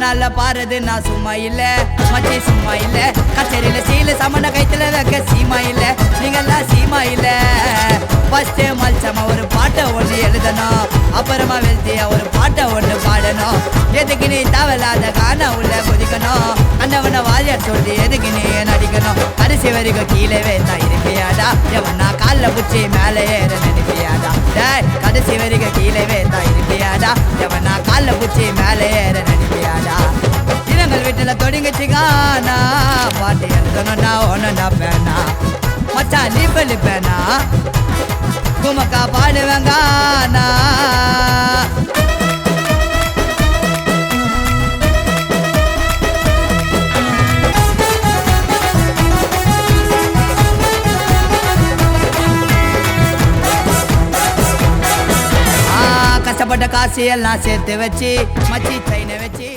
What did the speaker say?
நாள்ல பாருது நான் சும்மா இல்ல. மச்சி சும்மா இல்ல. கச்சேரியில சீல சமண கைத்துல வைக்க சீமா இல்ல. நீங்கெல்லாம் சீமா இல்ல. ஃபர்ஸ்ட் மல்சமா ஒரு பாட்டை ஒண்ணு எழுதணும். அப்புறமா வெல்த்தியா ஒரு பாட்டை ஒண்ணு பாடணும். எதுக்கு நீ தேவையில்லாத காண உள்ள குதிக்கணும். அண்ணவனை வாரியார் சொல்லி எதுக்கு நீ நடிக்கணும். அரிசி வரைக்கும் கீழே தான் இருப்பியாடா எவனா காலில் புச்சி மேலே ஏற நினைப்பியாடா டே கடைசி வரைக்கும் கீழே தான் இருப்பியாடா இனங்கள் பாட்டு எழுதணும்னா ஒன்றுனா பேனா மச்சான் பள்ளி பேனா குமக்கா பாடுவேங்கானா கஷ்டப்பட்ட காசு எல்லாம் சேர்த்து வச்சு மச்சி ட்ரெயினை வச்சு